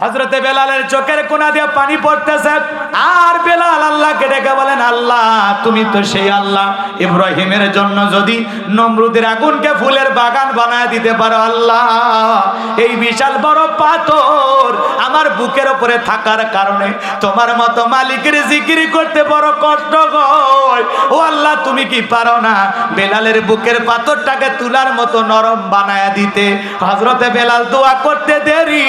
হজরতে বেলালের চোখের কোনা দিয়ে পানি পড়তেছে। আর বেলাল আল্লাহকে ডেকে বলেন, আল্লাহ, তুমি তো সেই আল্লাহ। ইব্রাহিমের জন্য যদি নমরুদের আগুনকে ফুলের বাগান বানায় দিতে পারো, আল্লাহ। এই বিশাল বড় পাথর আমার বুকের উপরে থাকার কারণে তোমার মতো মালিকের জিকিরি করতে বড় কষ্ট হয়। ও আল্লাহ, তুমি কি পারো না বেলালের বুকের পাথরটাকে তুলার মতো নরম বানায় দিতে? হজরতে বেলাল দোয়া করতে দেরি।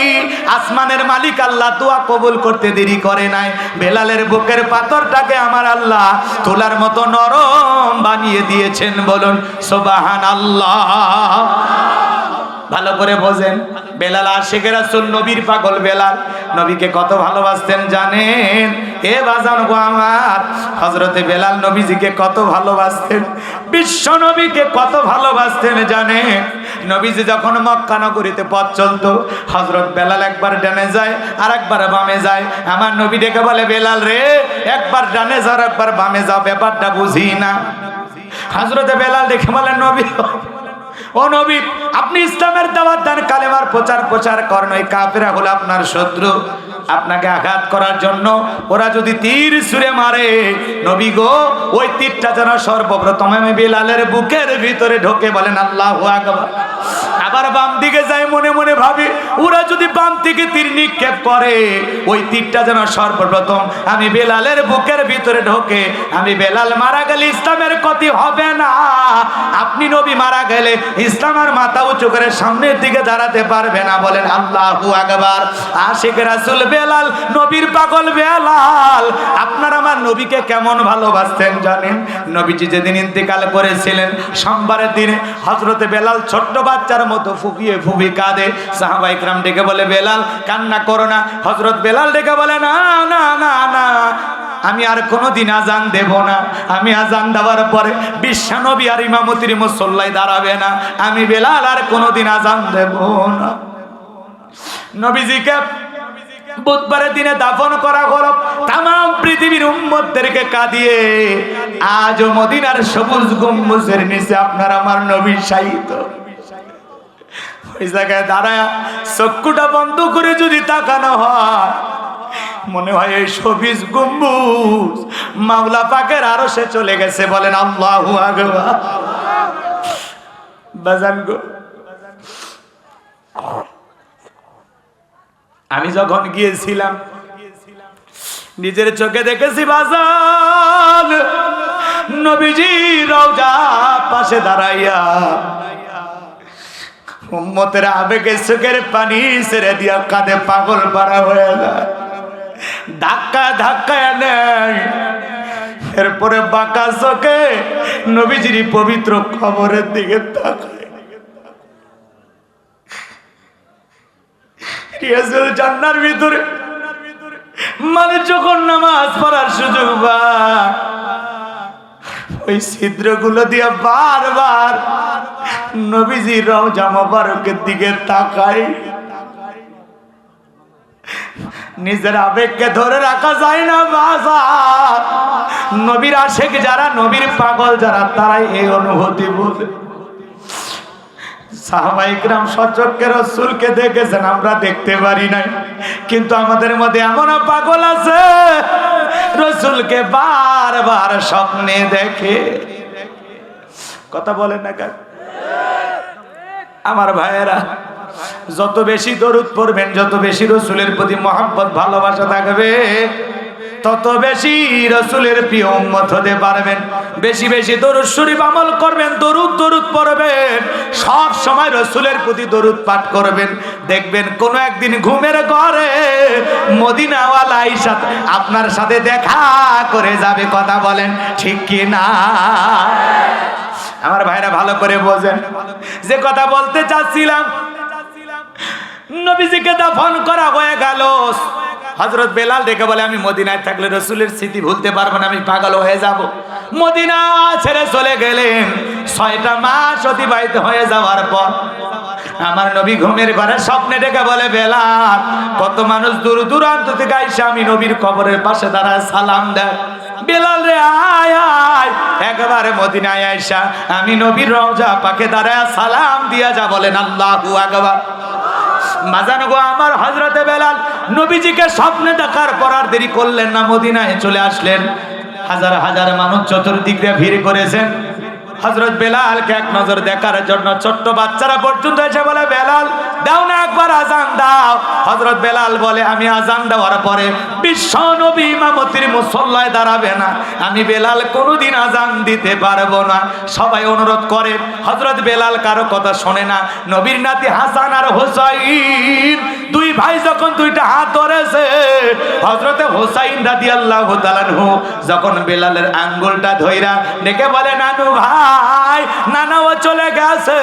আসমানের মালিক আল্লাহ দোয়া কবুল করতে দেরি করে নাই। বেলালের বুকের পাথরটাকে আমার আল্লাহ তোলার মতো নরম বানিয়ে দিয়েছেন বলুন সোবাহান আল্লাহ ভালো করে বোঝেন। বেলাল আশেখের আসল নবীর পাগল বেলাল। নবীকে কত ভালোবাসতেন জানেন? এ বাজান গো আমার। হজরতে বেলাল নবীজিকে কত ভালোবাসতেন? বিশ্ব নবীকে কত ভালোবাসতেন জানেন? নবীজি যখন মক্কা নগরীতে পথ চলতো হজরত বেলাল একবার ডানে যায় আর একবার বামে যায়। আমার নবী ডেকে বলে, বেলাল রে, একবার ডানে যাও আর একবার বামে যাও ব্যাপারটা বুঝি না। হজরতে বেলাল দেখে বলেন নবী ও নবী, আপনি ইসলামের দাওয়াত দান, কালেমার প্রচার প্রচার করেন, ওই কাফেরা হলো আপনার শত্রু। আপনাকে আঘাত করার জন্য ওরা যদি তীর ছুঁড়ে মারে, নবী গো, ওই তীরটা যেন সর্বপ্রথম আমি বিলালের বুকের ভিতরে ঢোকে, বলেন আল্লাহ আবার বাম দিকে যাই মনে মনে ভাবি, ওরা যদি বাম থেকে তীর নিক্ষেপ করে, ওই তীরটা যেন সর্বপ্রথম আমি বেলালের বুকের ভিতরে ঢোকে। আমি বেলাল মারা গেলে ইসলামের ক্ষতি হবে না। আপনি নবী মারা গেলে ইসলাম আর মাথা উঁচু করে সামনের দিকে দাঁড়াতে পারবে না। বলেন, আল্লাহু আকবার। আশিক রাসূল বেলাল, নবীর পাগল বেলাল, আপনার আমার নবীকে কেমন ভালোবাসতেন জানেন? নবীজি যেদিন ইন্তেকাল করেছিলেন সোমবারের দিনে হজরতে বেলাল ছোট্ট বাচ্চার মতো ফুপিয়ে ফুপি কাঁদে। সাহাবা ইকরাম ডেকে বলে, বেলাল, কান্না করো না। হজরত বেলাল ডেকে বলে, না না না না। আমি আর কোনোদিন আজান দেব না। আমি আজান দেওয়ার পরে বিশ্বনবী আর ইমামতির মুসল্লাই দাঁড়াবে না। আমি বেলাল আর কোনোদিন আজান দেব না। নবীজিকে বুধবারের দিনে দাফন করা হলো। তাম পৃথিবীর উম্মতদেরকে কাঁদিয়ে আজও মদিনার সবুজ গম্বুজের নিচে আপনার আমার নবী সাহিত্য ওই জায়গায় দাঁড়ায় চক্ষুটা বন্ধ করে যদি তাকানো হয় মনে হয় এই সবিজ গম্বুজ। মাওলা পাকের আরও সে চলে গেছে, বলেন আল্লাহু আমি যখন গিয়েছিলাম, নিজের চোখে দেখেছি বাজান। নবীজি রওজা পাশে দাঁড়াইয়া উম্মতের আবেগে চোখের পানি ছেড়ে দিয়া কাঁধে পাগল পারা হয়ে যায়। ধাক্কা ধাক্কা নেয় এরপরে বাঁকা চোখে নবীজির পবিত্র খবরের দিকে তাকায়। জান্নার ভিতরে। মানে যখন নামাজ পড়ার সুযোগ বা ওই ছিদ্রগুলো দিয়ে বারবার নবীজি রওজা মোবারকের দিকে তাকায়। নিজের আবেগকে ধরে রাখা যায় না বাজার। নবীর আশেক যারা, নবীর পাগল যারা, তারাই এই অনুভূতি বোঝে। রসুলকে আমরা দেখতে পারি কিন্তু আমাদের মধ্যে এমন পাগল আছে, রসুলকে বারবার স্বপ্নে দেখে। কথা না কেন? আমার ভাইয়েরা যত বেশি দরুদ পড়বেন, যত বেশি রসুলের প্রতি মহাব্বত, ভালোবাসা থাকবে, তত বেশি রসুলের প্রিয় উম্মত হতে পারবেন। বেশি বেশি দরুদ শরীফ আমল করবেন, দরুদ দরুদ পড়বেন। সব সময় রসুলের প্রতি দরুদ পাঠ করবেন। দেখবেন কোন একদিন ঘুমের ঘরে মদিনাওয়ালা আইসা আপনার সাথে দেখা করে যাবে, কথা বলেন, ঠিক কি না? আমার ভাইরা ভালো করে বোঝেন। যে কথা বলতে চাচ্ছিলাম নবীজিকে দাফন করা হয়ে গেল। হজরত বেলাল ডেকে বলে, আমি মদিনায় থাকলে রসুলের স্মৃতি ভুলতে পারব না, আমি পাগল হয়ে যাব। মদিনা ছেড়ে চলে গেলেন। ছয়টা মাস অতিবাহিত হয়ে যাওয়ার পর আমার নবী ঘুমের ঘরে স্বপ্নে ডেকে বলে, বেলাল, কত মানুষ দূর দূরান্ত থেকে আইসা আমি নবীর কবরের পাশে দাঁড়ায় সালাম দেয়। বেলাল রে, আয় আয়, একেবারে মদিনায় আইসা আমি নবীর রওজা পাকে দাঁড়ায় সালাম দিয়া যা, বলেন, আল্লাহু আকবার। মাজান গো, আমার হজরতে বেলাল নবীজিকে স্বপ্নে দেখার পরার দেরি করলেন না, মদিনায় চলে আসলেন। হাজার হাজার মানুষ চতুর্দিকে ভিড় করেছেন। হজরত বেলালকে এক নজর দেখার জন্য ছোট্ট বাচ্চারা পর্যন্ত এসে বলে, বেলাল, দাও না একবার আজান দাও। হজরত বেলাল বলে, আমি আজান দেওয়ার পরে বিশ্ব নবী ইমামতির মুসল্লায় দাঁড়াবে না। আমি বেলাল কোনোদিন আজান দিতে পারব না। সবাই অনুরোধ করে। হজরত বেলাল কারও কথা শোনে না। নবীর নাতি হাসান আর হোসাইন দুই ভাই যখন দুইটা হাত ধরেছে হজরতে হোসাইন রাদি আল্লাহ যখন বেলালের আঙ্গুলটা ধইরা ডেকে বলে, নানু ভাই, নানাও চলে গেছে,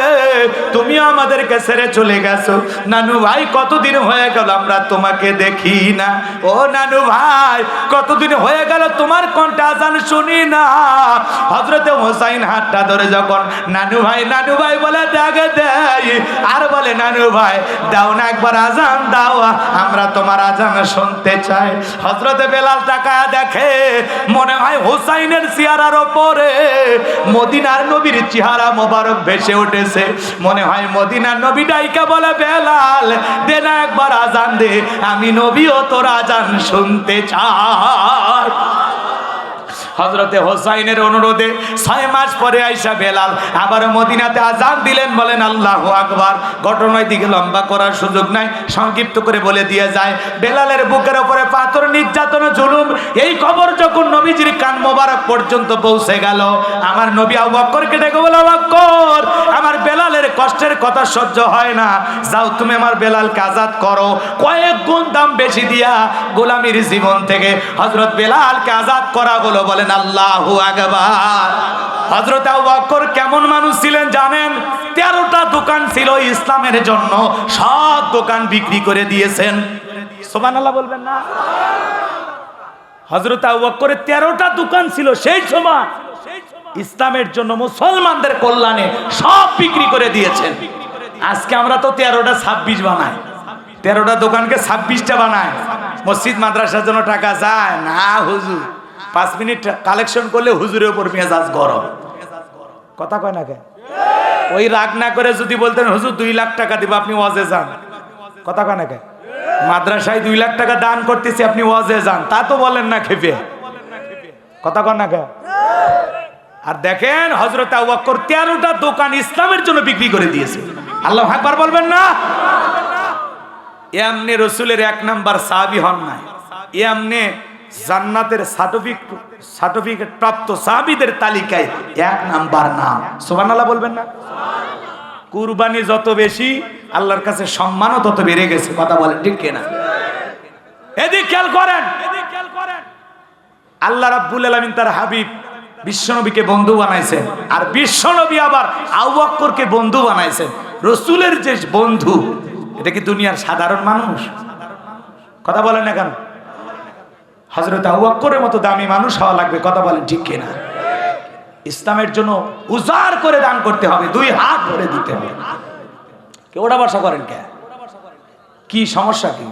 তুমিও আমাদেরকে ছেড়ে চলে গেছো। নানু ভাই, কতদিন হয়ে গেল আমরা তোমাকে দেখি না। ও নানু ভাই, কতদিন হয়ে গেল তোমার কণ্ঠে আজান শুনি না। হজরতে হোসাইন হাতটা ধরে যখন, নানু ভাই নানু ভাই বলে, দেখে দেয় আর বলে, নানু ভাই, দাও না একবার আজান। দাও, আমরা তোমার আজান শুনতে চাই। হজরতে বেলাল টাকা দেখে, মনে হয় হোসাইনের চেহারার ওপরে মদিনার নবীর চেহারা মোবারক ভেসে উঠেছে। মনে হয় মদিনার নবী ডাইকা বলে, বেলাল, দে না একবার আজান দে, আমি নবীও তোর আজান শুনতে চাই। হজরতে হোসাইনের অনুরোধে ছয় মাস পরে আইসা বেলাল আবার মদিনাতে আজান দিলেন, বলেন, আল্লাহ আকবার। ঘটনায় দিকে লম্বা করার সুযোগ নাই, সংক্ষিপ্ত করে বলে দিয়ে যায়, বেলালের বুকের ওপরে পাথর, নির্যাতন, জুলুম, এই খবর যখন নবীজির কান মোবারক পর্যন্ত পৌঁছে গেল, আমার নবী আবু বক্করকে ডেকে বলে বক্কর, আমার বেলালের কষ্টের কথা সহ্য হয় না। যাও, তুমি আমার বেলালকে আজাদ করো। কয়েক গুণ দাম বেশি দিয়া গোলামির জীবন থেকে হজরত বেলালকে আজাদ করা হলো, বলেন আল্লাহু আকবার। হজরত আবু বকর কেমন মানুষ ছিলেন জানেন? তেরোটা দোকান ছিল ইসলামের জন্য, সব দোকান বিক্রি করে দিয়েছেন। সোবানাল্লাহ বলবেন না? হজরত আবু বকরের তেরোটা দোকান ছিল সেই সময়। ইসলামের জন্য মুসলমানদের কল্যাণে সব বিক্রি করে দিয়েছেন। আজকে আমরা তো তেরোটা ছাব্বিশ বানাই। তেরোটা দোকানকে ছাব্বিশটা বানায় মসজিদ, মাদ্রাসার জন্য টাকা যায়? না, হুজুর। পাঁচ মিনিট কালেকশন করলে হুজুরের উপর মেজাজ গরম। কথা কয় না কে? ওই রাগ না করে যদি বলতেন, হুজুর, দুই লাখ টাকা দিব, আপনি ওয়াজে যান। কথা কয় না কে? মাদ্রাসায় দুই লাখ টাকা দান করতেছি, আপনি ওয়াজে যান। তা তো বলেন না খেপে। কথা কয় না কে? আর দেখেন হজরত আবাক্কর তেরোটা দোকান ইসলামের জন্য বিক্রি করে দিয়েছে। আল্লাহ একবার বলবেন না? এমনি রসুলের এক নাম্বার সাহাবি হন নাই। এমনি জান্নাতের সার্টিফিকেট সার্টিফিকেট প্রাপ্ত সাহাবিদের তালিকায় এক নাম্বার নাম। সুবহানাল্লাহ বলবেন না? কুরবানি যত বেশি আল্লাহর কাছে সম্মানও তত বেড়ে গেছে। কথা বলেন ঠিক কিনা? এদিক খেয়াল করেন। এদিক খেয়াল করেন। আল্লাহ রাব্বুল আলামিন তার হাবিব বিশ্বনবীকে বন্ধু বানাইছেন। আর বিশ্বনবী আবার আউবক্করকে বন্ধু বানাইছেন। রসুলের যে বন্ধু এটা কি দুনিয়ার সাধারণ মানুষ? কথা বলেন না কেন? হজরত আউবক্করের মতো দামি মানুষ হওয়া লাগবে, কথা বলেন ঠিক কিনা? ইসলামের জন্য উজাড় করে দান করতে হবে, দুই হাত ভরে দিতে হবে। কে, ওটা বসা করেন কে? কি সমস্যা কি?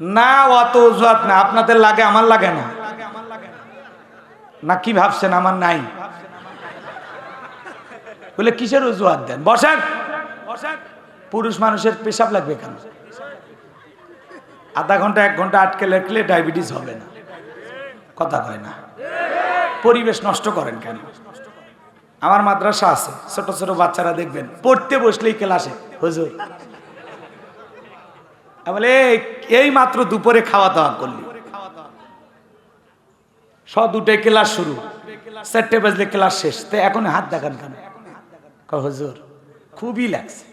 না, অত অজুহাত না, আপনাদের লাগে, আমার লাগে না। না, কি ভাবছেন, আমার নাই। বলে, কিসের অজুহাত দেন? বসেন। পুরুষ মানুষের পেশাব লাগবে কেন? আধা ঘণ্টা, এক ঘণ্টা আটকে লেখলে ডায়াবেটিস হবে না। কথা কয় না। পরিবেশ নষ্ট করেন কেন? আমার মাদ্রাসা আছে, ছোট ছোট বাচ্চারা দেখবেন, পড়তে বসলেই ক্লাসে, হুজুর। বলে, এই মাত্র দুপুরে খাওয়া দাওয়া করলি। স দুটাই ক্লাস শুরু, চারটে বাজলে ক্লাস শেষ। তো এখন হাত দেখান কেন? হুজুর, খুবই লাগছে।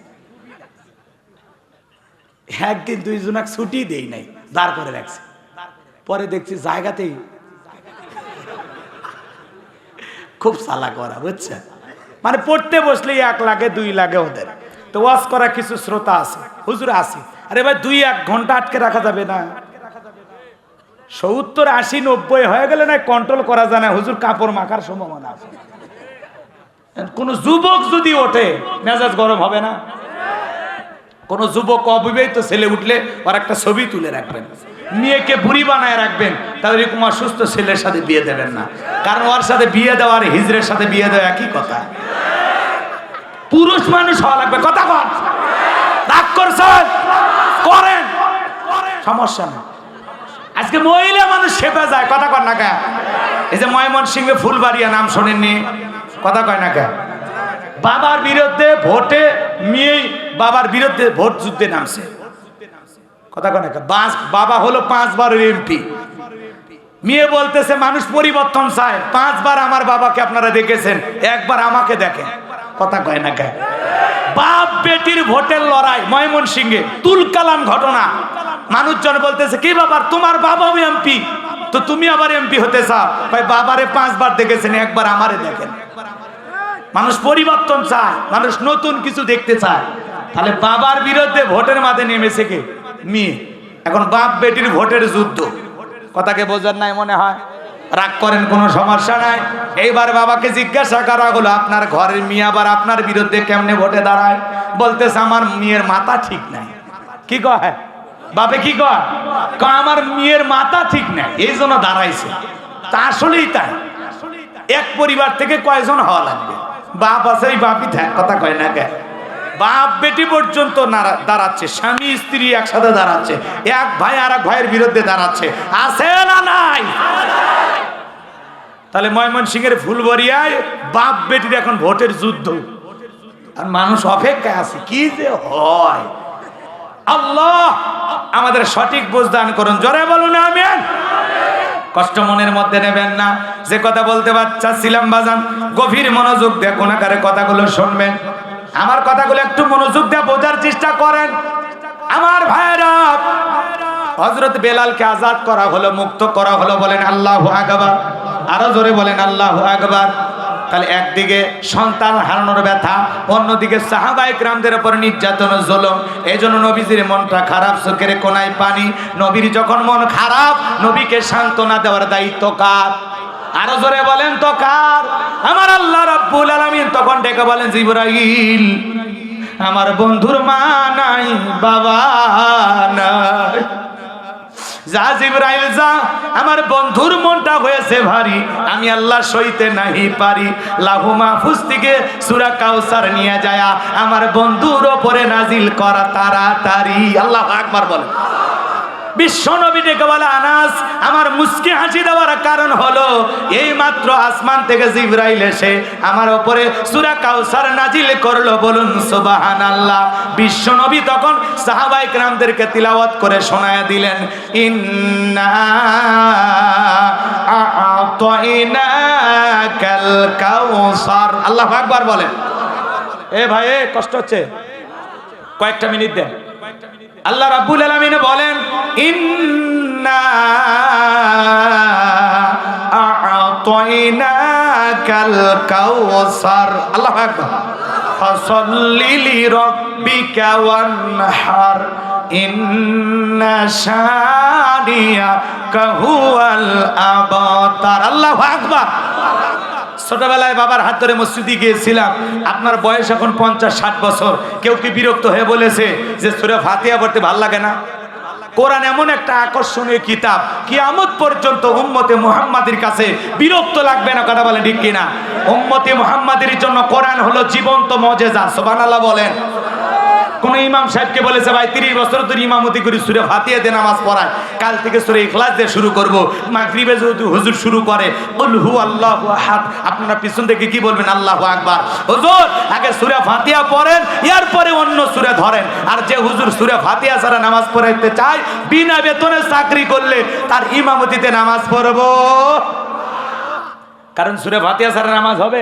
একদিন দুইজনাক ছুটি দেই নাই, দাঁড় করে রাখছে। পরে দেখছি জায়গাতেই খুব সালা করা, বুঝছেন? মানে পড়তে বসলেই এক লাগে, দুই লাগে ওদের। তো ওয়াজ করা কিছু শ্রোতা আছে, হুজুর আছে। আরে ভাই, দুই এক ঘণ্টা আটকে রাখা যাবে না। সত্তর আশি নব্বই হয়ে গেলে না কন্ট্রোল করা যায় না, হুজুর কাপড় মাখার সম্ভাবনা আছে। কোন যুবক যদি ওঠে, মেজাজ গরম হবে না। কোন যুবক অবিবাহিত ছেলে উঠলে ওর একটা ছবি তুলে রাখবেন। মেয়েকে বুড়ি বানায় রাখবেন, তাহলে এরকম অসুস্থ ছেলের সাথে বিয়ে দেবেন না। কারণ ওর সাথে বিয়ে দেওয়ার হিজড়ের সাথে বিয়ে দেওয়া একই কথা। পুরুষ মানুষ হওয়া লাগবে, কথা কন রাগ করে করছেন? করেন। সমস্যা নেই আজকে মহিলা মানুষ সেপে যায়, কথা কর না কে? এই যে ময়মন সিংহে ফুলবাড়িয়া নাম শোনেননি, কথা কয় না কে? বাবার বিরুদ্ধে ভোটে মেয়ে বাবার বিরুদ্ধে ভোট যুদ্ধে নামছে। কথা বাবা হলো পাঁচবারের এমপি। মেয়ে বলতেছে, মানুষ পরিবর্তন চায়। পাঁচবার আমার বাবাকে আপনারা দেখেছেন, একবার আমাকে দেখেন। কথা কয় না কে বাপ বেটির ভোটের লড়াই ময়মন সিংহে তুলকালাম ঘটনা। মানুষজন বলতেছে, কি বাবার তোমার বাবাও এমপি? তো তুমি আবার এমপি হতে চাও? ভাই বাবারে পাঁচবার দেখেছেন, একবার আমারে দেখেন। মানুষ পরিবর্তন চায়, মানুষ নতুন কিছু দেখতে চায়। তাহলে বাবার বিরুদ্ধে ভোটের মাঝে নেমেছে কে? মেয়ে। এখন বাপ বেটির ভোটের যুদ্ধ। কথাকে বোঝার নাই মনে হয়? রাগ করেন, কোনো সমস্যা নাই। এইবার বাবাকে জিজ্ঞাসা করা হলো, আপনার ঘরের মেয়ে আবার আপনার বিরুদ্ধে কেমনে ভোটে দাঁড়ায়? বলতেছে, আমার মেয়ের মাথা ঠিক নাই। কি কয়? বাপে কি কয়, আমার মেয়ের মাথা ঠিক নাই। এই জন্য দাঁড়াইছে। তা আসলেই তাই। এক পরিবার থেকে কয়জন হওয়া লাগবে? বাপ আছে এই বাপই থাক কথা কয় না কে? বাপ বেটি পর্যন্ত দাঁড়াচ্ছে, স্বামী, স্ত্রী একসাথে দাঁড়াচ্ছে, এক ভাই আর এক ভাইয়ের বিরুদ্ধে দাঁড়াচ্ছে। আছে না নাই? তাহলে ময়মন সিংহের ফুলবরিয়ায় বাপ বেটির এখন ভোটের যুদ্ধ। আর মানুষ অপেক্ষায় আছে, কি যে হয়? আল্লাহ আমাদের সঠিক বোঝ দান করুন। জোরে বলুন, আমিন। কষ্ট মনের মধ্যে নেবেন না। যে কথা বলতে চাচ্ছিলাম বাজান, গভীর মনোযোগ দিয়ে কোনাকারে কথাগুলো শুনবেন। আমার কথাগুলো একটু মনোযোগ দিয়ে বোঝার চেষ্টা করেন। আমার ভাইরা হজরত বেলালকে আজাদ করা হলো, মুক্ত করা হলো বলেন আল্লাহ আকবার। আরও জোরে বলেন আল্লাহ আকবার। তাহলে একদিকে সন্তান হারানোর ব্যথা, অন্যদিকে সাহাবাইক রামদের উপর নির্যাতন জুলুম। এই জন্য নবীজির মনটা খারাপ, চোখের কোনায় পানি। নবীর যখন মন খারাপ, নবীকে সান্ত্বনা দেওয়ার দায়িত্ব কার? আরও জোরে বলেন তো কার? আমার আল্লাহ রাব্বুল আলামিন তখন ডেকে বলেন, জিবরাইল, আমার বন্ধুর মা নাই, বাবা নাই। যা জিব্রাইল যা, আমার বন্ধুর মনটা হয়েছে ভারী, আমি আল্লাহ সইতে নাহি পারি। লাহু মাহফুজ থেকে সূরা কাউসার নিয়ে যায়, আমার বন্ধুর ওপরে নাজিল করা তাড়াতাড়ি। আল্লাহ আকবার বলে বিশ্ব নবীকে বলে, আনাস, আমার মুস্কি হাসি দেওয়ার কারণ হলো এই মাত্র আসমান থেকে জিব্রাইল এসে আমার ওপরে সুরা কাউসার নাজিল করল। বলুন সুবাহান আল্লাহ বিশ্বনবী তখন সাহাবাই গ্রামদেরকে তিলাওয়াত করে শোনায় দিলেন, ইন্না আল কাউসার আল্লাহ আকবার বলেন। এ ভাই কষ্ট হচ্ছে। কয়েকটা মিনিট দেন। আল্লাহ রাব্বুল আলামিন বলেন, ইন্না আ'তাইনাকাল কাউসার আল্লাহু আকবার। ফাসাল্লি লিরাব্বিকা ওয়ানহার। ইন্না শানিয়াকা হুয়াল আবতার। আল্লাহু আকবার। ছোটবেলায় বাবার হাত ধরে মসজিদে গিয়েছিলাম। আপনার বয়স এখন পঞ্চাশ, ষাট বছর। কেউ কি বিরক্ত হয়ে বলেছে যে সুরে ফাতিয়া পড়তে ভালো লাগে না? কোরআন এমন একটা আকর্ষণীয় কিতাব। কি কিয়ামত পর্যন্ত উম্মতে মুহাম্মাদের কাছে বিরক্ত লাগবে না, কথা বলেন ঠিক কিনা? উম্মতে মুহাম্মাদের জন্য কোরআন হলো জীবন্ত মজেজা, সুবহানাল্লাহ বলেন। কোন ইমাম সাহেবকে বলেছে, ভাই, তিরিশ বছর ধরে ইমামতি করি, সুরে ফাতিয়া দিয়ে নামাজ পড়ায়। কাল থেকে সুরে ইখলাস দিয়ে শুরু করব। মাগরিবে যদি হুজুর শুরু করে হু আল্লাহ আহাদ। আপনারা পিছন থেকে কি বলবেন? আল্লাহ আকবার। হুজুর, আগে সুরে ফাতিয়া পড়েন, এরপরে অন্য সুরে ধরেন। আর যে হুজুর সুরে ফাতিয়া ছাড়া নামাজ পড়াইতে চায়, বিনা বেতনে চাকরি করলে তার ইমামতিতে নামাজ পড়ব। কারণ সুরে ফাতিয়া ছাড়া নামাজ হবে?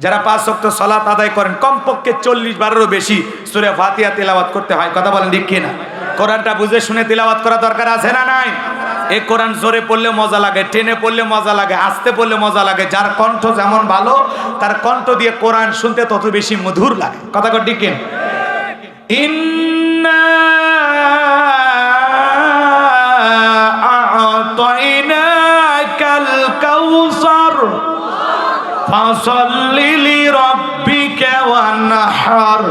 যারা পাঁচ শক্ত সলাত আদায় করেন, কমপক্ষে চল্লিশ বারেরও বেশি সুরে ফাতিয়া তেলাওয়াত করতে হয়। কথা বলেন ঠিক কিনা? কোরআনটা বুঝে শুনে তেলাওয়াত করা দরকার আছে না নাই? এই কোরআন জোরে পড়লে মজা লাগে, টেনে পড়লে মজা লাগে, আস্তে পড়লে মজা লাগে। যার কণ্ঠ যেমন ভালো, তার কণ্ঠ দিয়ে কোরআন শুনতে তত বেশি মধুর লাগে। কথা ঠিক কিনা? ফসল্লিলি রব্বিকে ওয়ানহার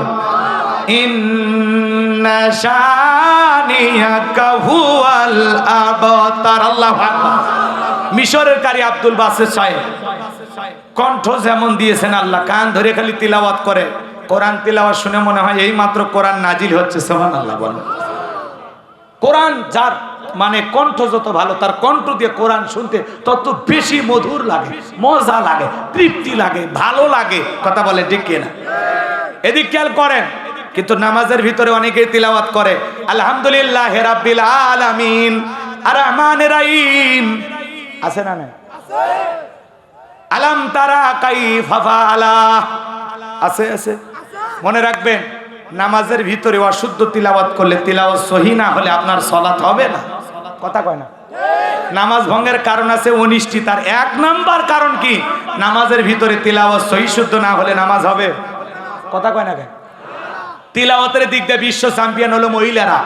ইন্না শানিয়াকা হুয়াল আবতার আল্লাহু আকবার মিশরের কারি আব্দুল বাসের সাহেব কণ্ঠ যেমন দিয়েছেন আল্লাহ, কান ধরে খালি তিলাওয়াত করে। কোরআন তিলাওয়াত শুনে মনে হয় এই মাত্র কোরআন নাজিল হচ্ছে সোহান আল্লাহ বলেন। কোরআন যার মানে কণ্ঠ যত ভালো, তার কণ্ঠ দিয়ে কোরআন শুনতে তত বেশি মধুর লাগে, মজা লাগে, তৃপ্তি লাগে, ভালো লাগে। কথা বলে ঠিক কিনা? এদিক খেয়াল করেন, কিন্তু নামাজের ভিতরে অনেকে তিলাওয়াত করে, আলহামদুলিল্লাহ রাব্বিল আলামিন আর রহমান রাহিম। আছে না না আলাম তারা কাইফা ফাআলা আছে আছে। মনে রাখবেন, নামাজের ভিতরে অশুদ্ধ তিলাওয়াত করলে তিলাওয়াত সহি না হলে আপনার সলাত হবে না। কথা কয় না। নামাজ ভঙ্গের কারণ আছে উনিশটি তার এক নাম্বার কারণ কি? নামাজের ভিতরে তিলাওয়াত সহি শুদ্ধ না হলে নামাজ হবে? কথা কয় না কেন? তিলাওয়াতের দিক দিয়ে বিশ্ব চ্যাম্পিয়ন হলো মহিলারা।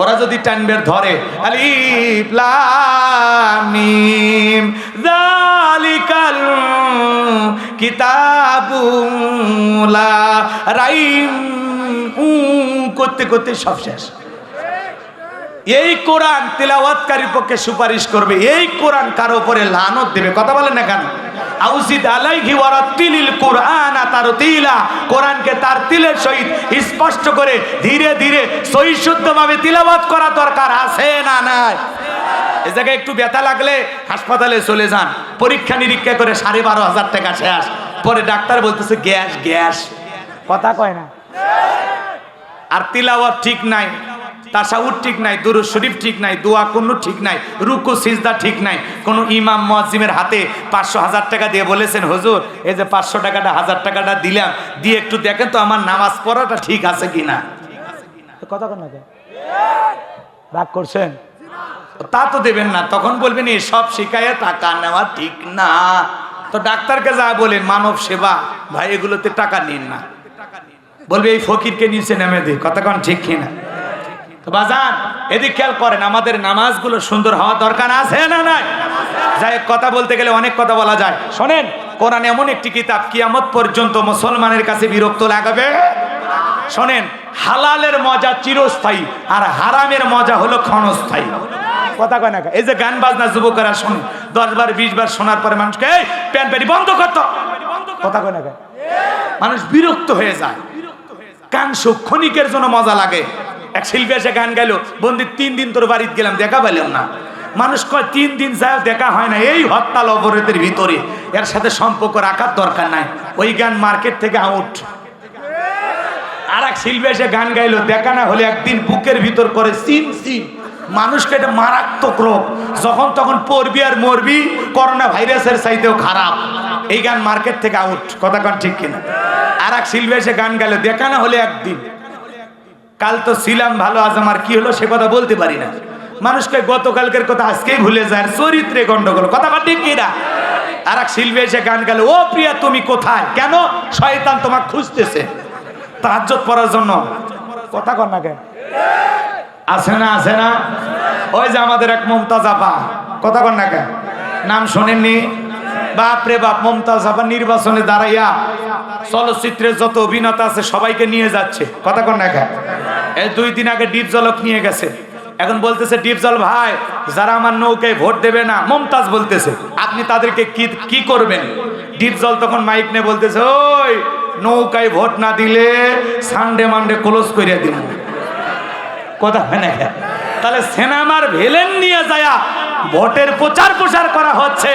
ওরা যদি টানবের ধরে, আলিফ, লাম, মিম, যালিকাল কিতাবুম লা রাইম করতে করতে সব শেষ। এই কোরআন তেলাওয়াতকারীর পক্ষে সুপারিশ করবে। এই কোরআন কারও উপরে লানত দেবে। কথা বলেন না কেন? আউসিদ আলাইহি ওয়ারাতিলিল কোরআন তারতিলা। কোরআনকে তার তিলের সহিত স্পষ্ট করে ধীরে ধীরে সহি শুদ্ধভাবে তিলাওয়াত করা দরকার আছে না নাই? এ জায়গায় একটু ব্যথা লাগলে হাসপাতালে চলে যান। পরীক্ষা নিরীক্ষা করে সাড়ে বারো হাজার টাকা শেষ। পরে ডাক্তার বলতেছে, গ্যাস গ্যাস। কথা কয় না? আর তিলাওয়াত ঠিক নাই। তাসাউদ ঠিক নাই দুরু শরীফ ঠিক নাই দোয়া কোনো ঠিক নাই রুকু সিজদা ঠিক নাই। কোন ইমাম মুয়াজ্জিমের হাতে পাঁচশো হাজার টাকা দিয়ে বলেছেন হুজুর এই যে পাঁচশো টাকাটা হাজার টাকাটা দিলাম দিয়ে একটু দেখেন তো আমার নামাজ পড়াটা ঠিক আছে কিনা? কথা কোন রাগ করছেন? তা তো দেবেন না তখন বলবেন এই সব শিখাইয়া টাকা নেওয়া ঠিক না। তো ডাক্তারকে যা বলেন মানব সেবা ভাই এগুলোতে টাকা নিন না। বলবে এই ফকিরকে নিচে নেমে দে। কথা কন ঠিক কিনা? বাজান, এদিক খেয়াল করেন, আমাদের নামাজগুলো সুন্দর হওয়া দরকার আছে না নাই? যাই কথা বলতে গেলে অনেক কথা বলা যায়। শোনেন, কোরআন এমন একটি কিতাব, কিয়ামত পর্যন্ত মুসলমানের কাছে বিরক্ত লাগাবে? শোনেন, হালালের মজা চিরস্থায়ী, আর হারামের মজা হলো ক্ষণস্থায়ী। কথা কয় না এই যে গান বাজনা যুবকরা শোনে দশ বার বিশ বার শোনার পরে মানুষকে, এই, প্যান প্যানি বন্ধ করতো কথা কয় না মানুষ বিরক্ত হয়ে যায়। সুখ ক্ষণিকের জন্য মজা লাগে। এক শিল্পী এসে গান গাইলো, বন্দি, তিন দিন তোর বাড়িতে গেলাম, দেখা পাইলাম না। মানুষ কয়, তিন দিন যায় দেখা হয় না, এই হরতাল অবরোধের ভিতরে। এর সাথে সম্পর্ক রাখার দরকার নাই। ওই গান মার্কেট থেকে আউট আর এক শিল্পী এসে গান গাইলো, দেখা না হলে একদিন বুকের ভিতর করে সিন সিন মানুষকে এটা মারাত্মক রোগ। যখন তখন পড়বি আর মরবি করোনা ভাইরাসের চাইতেও খারাপ। এই গান মার্কেট থেকে আউট কথা কন ঠিক কিনা? আর এক শিল্পী এসে গান গাইলো, দেখা না হলে একদিন। কাল তো ছিলাম, ভালো আজ আমার কি হলো সে কথা বলতে পারি না। মানুষকে গতকালকের কথা আজকেই ভুলে যায়, চরিত্রে গন্ডগোল। কথা কন ঠিক কিনা? আর এক শিল্পী এসে গান গেল, ও প্রিয়া, তুমি কোথায়? কেন? শয়তান তোমাকে খুঁজতেছে। তাহাজ্জত পড়ার জন্য। কথা কর না কেন? আছে না আছে না? ওই যে আমাদের এক মমতাজ আপা কথা কর না কেন? নাম শোনেননি? বাপ রে বাপ, মমতাজ আপা নির্বাচনে দাঁড়াইয়া চলচ্চিত্রের যত অভিনেতা আছে সবাইকে নিয়ে যাচ্ছে। কথা কর না কেন? এই দুই দিন আগে ডিপ জলক নিয়ে গেছে। এখন বলতেছে ডিপজল ভাই, যারা আমার নৌকায় ভোট দেবে না, মমতাজ বলতেছে, আপনি তাদেরকে কি কি করবেন? ডিপজল তখন মাইক নিয়ে বলতেছে, ওই, নৌকায় ভোট না দিলে সানডে মানডে ক্লোজ করে দিন। কথা হয় না? তাহলে সিনেমার ভেলেন নিয়ে যায়া ভোটের প্রচার প্রসার করা হচ্ছে।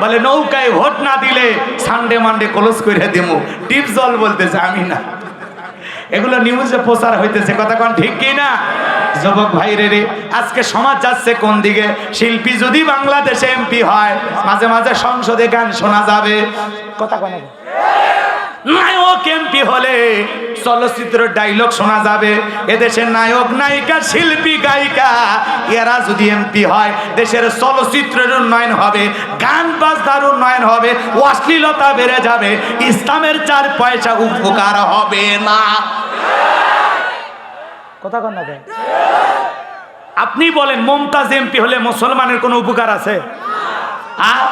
বলে, নৌকায় ভোট না দিলে সানডে মানডে ক্লোজ করে দিব ডিপজল বলতেছে, আমি না। এগুলো নিউজে প্রচার হইতেছে, কথা কোন ঠিক কি না যুবক ভাইরে রে, আজকে সমাজ যাচ্ছে কোন দিকে? শিল্পী যদি বাংলাদেশে এমপি হয়, মাঝে মাঝে সংসদে গান শোনা যাবে। কথা কোন নায়ক এমপি হলে চলচ্চিত্র ডায়লগ শোনা যাবে। এদেশের নায়ক, নায়িকা, শিল্পী, গায়িকা, এরা যদি এমপি হয়, দেশের চলচ্চিত্রের উন্নয়ন হবে, গান বাজনার উন্নয়ন হবে, অশ্লীলতা বেড়ে যাবে, ইসলামের চার পয়সা উপকার হবে না। কথা কন আপনি বলেন, মমতাজ এমপি হলে মুসলমানের কোনো উপকার আছে? আর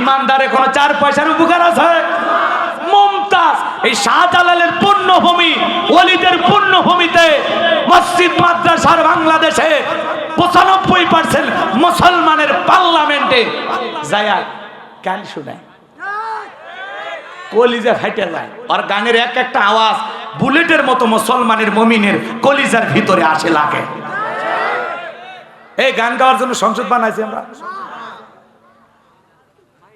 ইমানদারে কোনো চার পয়সার উপকার আছে? মমতাজ এই শাহজালালের পূর্ণভূমি ওলিদের পূর্ণভূমিতে মসজিদ মাদ্রাসার বাংলাদেশে পঁচানব্বই পার্সেন্ট মুসলমানের পার্লামেন্টে যায়। গান শোনায় কলিজা ফাইটে যায়। আর গানের এক একটা আওয়াজ বুলেটের মতো মুসলমানের মমিনের কলিজার ভিতরে আসে, লাগে। এই গান গাওয়ার জন্য সংসদ বানাইছি আমরা।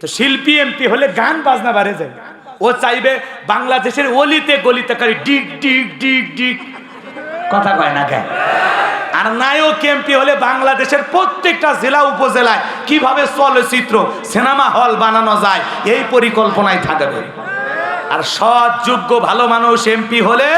তো শিল্পী, এমপি হলে গান বাজনা বাড়ে যায়। ও চাইবে বাংলাদেশের অলিতে গলিতে খালি ডিগ ডিগ ডিগ ডিগ। কথা কয় না কেন আর নায়ক এমপি হলে বাংলাদেশের প্রত্যেকটা জেলা উপজেলায় কীভাবে চলচ্চিত্র, সিনেমা হল বানানো যায়, এই পরিকল্পনায় থাকবে। আর সৎ, যোগ্য, ভালো মানুষ এমপি হলে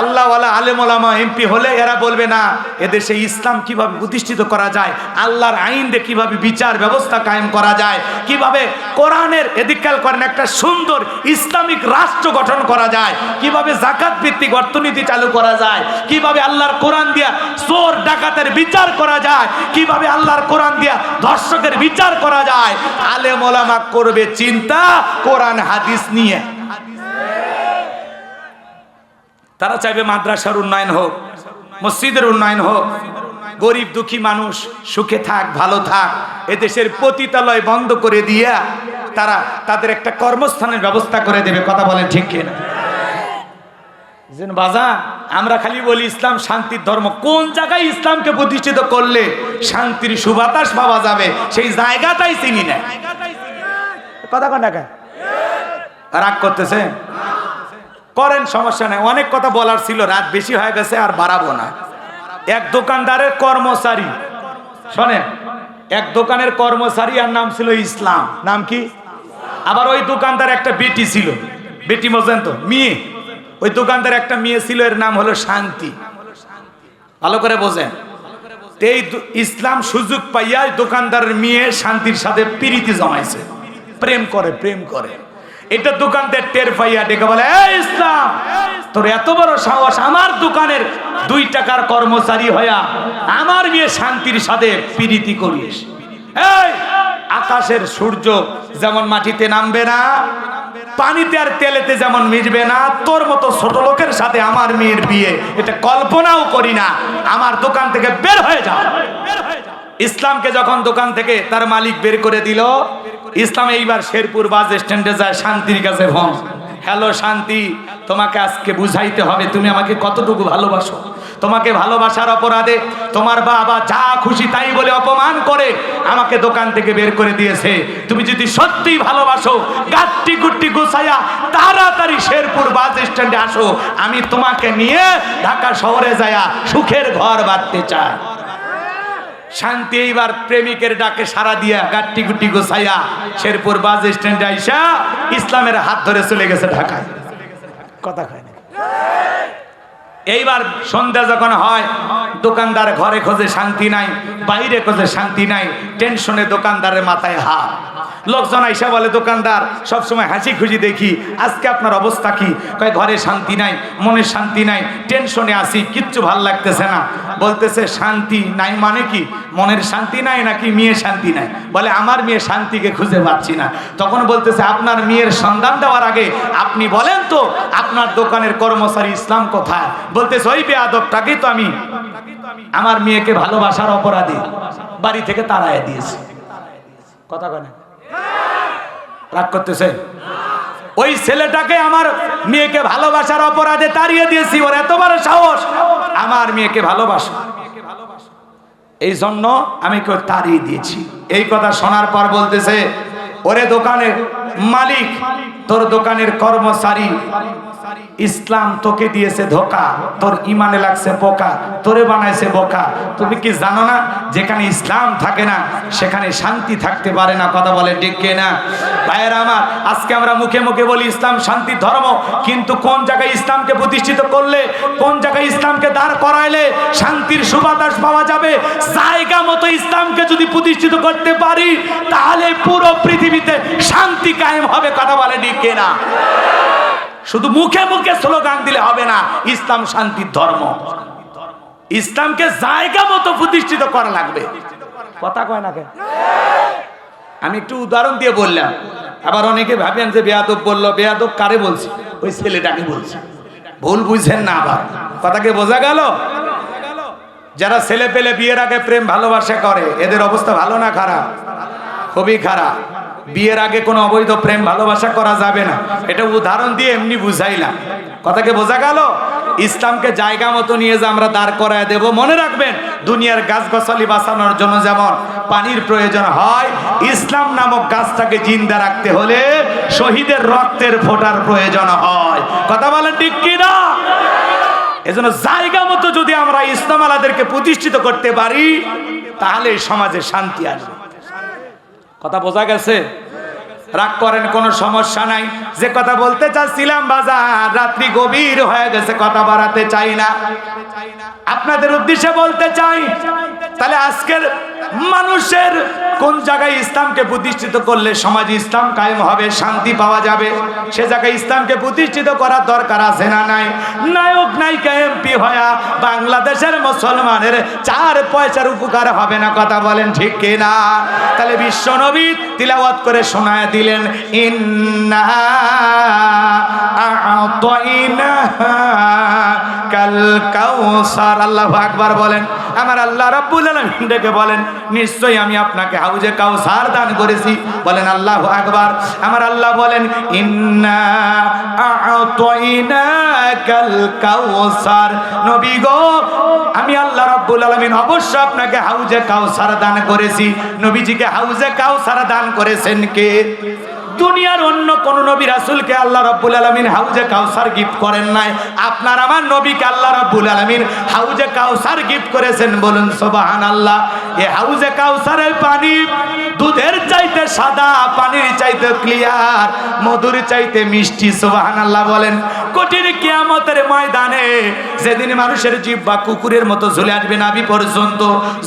আল্লাহওয়ালা আলেমোলামা এমপি হলে এরা বলবে না, এদেশে ইসলাম কীভাবে প্রতিষ্ঠিত করা যায়, আল্লাহর আইন দিয়ে কীভাবে বিচার ব্যবস্থা কায়েম করা যায়, কীভাবে কোরআনের এদিকাল করেন, একটা সুন্দর ইসলামিক রাষ্ট্র গঠন করা যায়, কীভাবে জাকাত ভিত্তিক অর্থনীতি চালু করা যায়, কীভাবে আল্লাহর কোরআন দিয়া চোর ডাকাতের বিচার করা যায়, কীভাবে আল্লাহর কোরআন দিয়া ধর্ষকের বিচার করা যায়, আলেমোলামা করবে চিন্তা, কোরআন হাদিস নিয়ে। তারা চাইবে মাদ্রাসার উন্নয়ন হোক, মসজিদের উন্নয়ন হোক। গরিব দুঃখী মানুষ সুখে থাক, ভালো থাক, এদেশের পতিতালয় বন্ধ করে দিয়া তারা তাদের একটা কর্মস্থানের ব্যবস্থা করে দেবে, কথা বলেন ঠিক কিনা? বাজা, আমরা খালি বলি ইসলাম শান্তির ধর্ম। কোন জায়গায় ইসলামকে প্রতিষ্ঠিত করলে শান্তির সুবাতাস পাওয়া যাবে, সেই জায়গাটাই চিনি না। কথা কেন? রাগ করতেছে করেন, সমস্যা নাই। অনেক কথা বলার ছিল, রাত বেশি হয়ে গেছে, আর বাড়াবো না। এক দোকানদারের কর্মচারী, শোনেন, এক দোকানের কর্মচারী আর নাম ছিল ইসলাম। নাম কি? আবার ওই দোকানদার একটা বেটি ছিল। বেটি বোঝেন তো, মেয়ে। ওই দোকানদার একটা মেয়ে ছিল, এর নাম হলো শান্তি। ভালো করে বোঝেন। এই ইসলাম সুযোগ পাইয়া দোকানদারের মেয়ে শান্তির সাথে প্রীতি জমাইছে। প্রেম করে প্রেম করে। এটা দোকানদার টের পাইয়া ডেকে বলে ইসলাম, তোর এত বড় সাহস, আমার দোকানের দুই টাকার কর্মচারী হইয়া আমার মেয়ে শান্তির সাথে প্রীতি করিস। এই, আকাশের সূর্য যেমন মাটিতে নামবে না, পানিতে আর তেলেতে যেমন মিশবে না, তোর মতো ছোট লোকের সাথে আমার মেয়ের বিয়ে, এটা কল্পনাও করি না। আমার দোকান থেকে বের হয়ে যাও ইসলামকে যখন দোকান থেকে তার মালিক বের করে দিল ইসলাম এইবার শেরপুর বাস স্ট্যান্ডে যায়, শান্তির কাছে ফোন। হ্যালো শান্তি, তোমাকে আজকে বুঝাইতে হবে, তুমি আমাকে কতটুকু ভালোবাসো? তোমাকে ভালোবাসার অপরাধে তোমার বাবা যা খুশি তাই বলে অপমান করে আমাকে দোকান থেকে বের করে দিয়েছে। তুমি যদি সত্যিই ভালোবাসো, গাট্টি গুট্টি গুছাইয়া তাড়াতাড়ি শেরপুর বাস স্ট্যান্ডে আসো। আমি তোমাকে নিয়ে ঢাকা শহরে যায়া সুখের ঘর বাঁধতে চাই। শান্তি এইবার প্রেমিকের ডাকে সারা দিয়া গাট্টি গুটি গোছাইয়া শেরপুর বাস স্ট্যান্ডে আইসা ইসলামের হাত ধরে চলে গেছে ঢাকায়। কথা কয় না। এইবার সন্ধ্যা যখন হয়, দোকানদার ঘরে খোঁজে শান্তি নাই, বাইরে খোঁজে শান্তি নাই, টেনশনে দোকানদারের মাথায় হাত। লোকজন আইসা বলে, দোকানদার, সবসময় হাসি খুশি দেখি, আজকে আপনার অবস্থা কি? কয়, ঘরে শান্তি নাই, মনে শান্তি নাই, টেনশনে আসি কিচ্ছু ভালো লাগতেছে না। বলতেছে, শান্তি নাই মানে কি? মনের শান্তি নাই নাকি মেয়ে শান্তি নাই? বলে, আমার মেয়ে শান্তিকে খুঁজে পাচ্ছি না। তখন বলতেছে, আপনার মেয়ের সন্ধান দেওয়ার আগে আপনি বলেন তো, আপনার দোকানের কর্মচারী ইসলাম কোথায়? বলতেছে ওই বেয়াদবটাকেই তো আমি আমার মেয়েকে ভালোবাসার অপরাধী বাড়ি থেকে তাড়ায় দিয়েছি। কথা কয় না? রাগ করতেছে? ওই ছেলেটাকে আমার মেয়েকে ভালোবাসার অপরাধে তাড়িয়ে দিয়েছি, ওর এত বড় সাহস, আমার মেয়েকে ভালোবাসো। এই জন্য আমি কেউ তাড়িয়ে দিয়েছি। এই কথা শোনার পর বলতেছে, ওরে দোকানের মালিক, তোর দোকানের কর্মচারী ইসলাম তোকে দিয়েছে ধোকা, তোর ইমানে লাগছে বোকা, তোরে বানাইছে বোকা। তুমি কি জানো না, যেখানে ইসলাম থাকে না, সেখানে শান্তি থাকতে পারে না, কথা বলে ডেকে না? ভাইয়েরা আমার, আজকে আমরা মুখে মুখে বলি ইসলাম শান্তির ধর্ম, কিন্তু কোন জায়গায় ইসলামকে প্রতিষ্ঠিত করলে, কোন জায়গায় ইসলামকে দাঁড় করাইলে শান্তির সুবাতাস পাওয়া যাবে? জায়গা মতো ইসলামকে যদি প্রতিষ্ঠিত করতে পারি, তাহলে পুরো পৃথিবীতে শান্তি কায়েম হবে, কথা বলে ডেকে না? শুধু মুখে মুখে স্লোগান দিলে হবে না, ইসলাম শান্তির ধর্ম। ইসলামকে জায়গা মতো প্রতিষ্ঠিত করা লাগবে। কথা কয় না আমি একটু উদাহরণ দিয়ে বললাম। আবার অনেকে ভাবেন যে বেয়াদব বলল, বেয়াদব কারে বলছি? ওই ছেলেটাকে বলছি। ভুল বুঝছেন না আবার। কথাকে বোঝা গেল? যারা ছেলে পেলে বিয়ের আগে প্রেম ভালোবাসা করে, এদের অবস্থা ভালো না খারাপ? খুবই খারাপ। বিয়ের আগে কোনো অবৈধ প্রেম ভালোবাসা করা যাবে না। এটা উদাহরণ দিয়ে এমনি বুঝাইলাম। কথাকে বোঝা গেল? ইসলামকে জায়গা মতো নিয়ে যে আমরা দাঁড় করায় দেব, মনে রাখবেন, দুনিয়ার গাছ গছালি বাঁচানোর জন্য যেমন পানির প্রয়োজন হয়, ইসলাম নামক গাছটাকে জিন্দা রাখতে হলে শহীদের রক্তের ফোটার প্রয়োজন হয়। কথা বলেন ঠিক কি না এজন্য জায়গা মতো যদি আমরা ইসলাম আলাদেরকে প্রতিষ্ঠিত করতে পারি, তাহলে সমাজে শান্তি আসবে। কথা বোঝা গেছে? রাগ করেন, কোনো সমস্যা নাই। যে কথা বলতে চাচ্ছিলাম বাজার, রাত্রি গভীর হয়ে গেছে, কথা বাড়াতে চাই না। আপনাদের উদ্দেশ্যে বলতে চাই, তাহলে আজকের মানুষের কোন জায়গায় ইসলামকে প্রতিষ্ঠিত করলে সমাজে ইসলাম কায়েম হবে, শান্তি পাওয়া যাবে, সে জায়গায় ইসলামকে প্রতিষ্ঠিত করার দরকার আছে না নাই? নায়ক, নায়িকা, এমপি হয়া বাংলাদেশের মুসলমানের চার পয়সার উপকার হবে না কথা বলেন ঠিক কিনা তাহলে বিশ্ব নবী তিলাওয়াত করে শোনায় দিলেন, ইন্না কাল আল্লাহু আকবার বলেন। আমার আল্লাহ রাব্বুল আলামিন ডেকে বলেন নিশ্চয়ই আমি আপনাকে হাউজে কাউ কাউসার দান করেছি। বলেন, আল্লাহ আকবার। আমার আল্লাহ বলেন, ইন্না নবী গো, আমি আল্লাহ রাব্বুল আলামিন অবশ্য আপনাকে হাউজে কাউ কাউসার দান করেছি। নবীজিকে হাউজে কাউ কাউসার দান করেছেন কে? দুনিয়ার অন্য কোন নবী রাসূলকে আল্লাহ রাব্বুল আলামিন হাউজে কাউসার গিফট করেন নাই। আপনার আমার নবীকে আল্লাহ রাব্বুল আলামিন হাউজে কাউসার গিফট করেছেন বলুন সুবহানাল্লাহ। এই হাউজে কাউসারের পানি দুধের চাইতে সাদা, পানির চাইতে ক্লিয়ার মধুর চাইতে মিষ্টি, সুবহানাল্লাহ বলেন। কঠিন কিয়ামতের ময়দানে যেদিন মানুষের জিহ্বা কুকুরের মতো ঝুলে আসবে নাভি পর্যন্ত,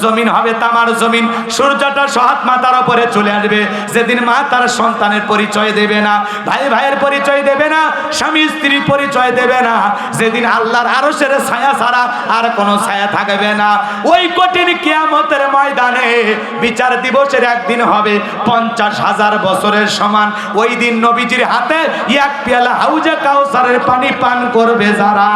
জমিন হবে তামার জমিন, সূর্যটা সহাত মাতার উপরে চলে আসবে। যেদিন মা তার সন্তানের পরিচয় দেবে না, ভাই ভাইয়ের পরিচয় দেবে না, স্বামী স্ত্রীর পরিচয় দেবে না। যেদিন আল্লাহর আরশের ছায়া ছাড়া আর কোনো ছায়া থাকবে না। ওই কঠিন কিয়ামতের ময়দানে বিচার দিবসের একদিন হবে পঞ্চাশ হাজার বছরের সমান। ওই দিন নবীজির হাতে এক পেয়ালা হাউজে কাউসারের পানি পান করবে যারা।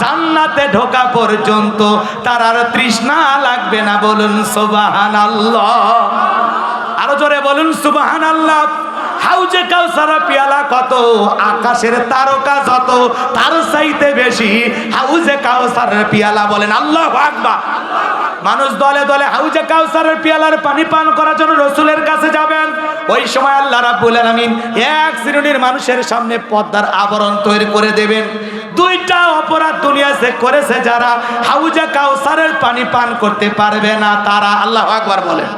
জান্নাতে ঢোকা পর্যন্ত তার আর তৃষ্ণা লাগবে না বলুন সোবাহান আরও জোরে বলুন সুবাহান আল্লাহ হাউজে কাউসারা পিয়ালা কত, আকাশের তারকা যত, তার চাইতে বেশি হাউজে কাউসারের পিয়ালা বলেন, আল্লাহ আকবার। মানুষ দলে দলে হাউজে কাউসারের পিয়ালার পানি পান করার জন্য রসুলের কাছে যাবেন। ওই সময় আল্লাহ রাব্বুল আলামিন এক শ্রেণির মানুষের সামনে পদ্মার আবরণ তৈরি করে দেবেন। দুইটা অপরাধ দুনিয়াতে করেছে যারা হাউজে কাউসারের পানি পান করতে পারবে না, তারা আল্লাহ আকবার বলেন।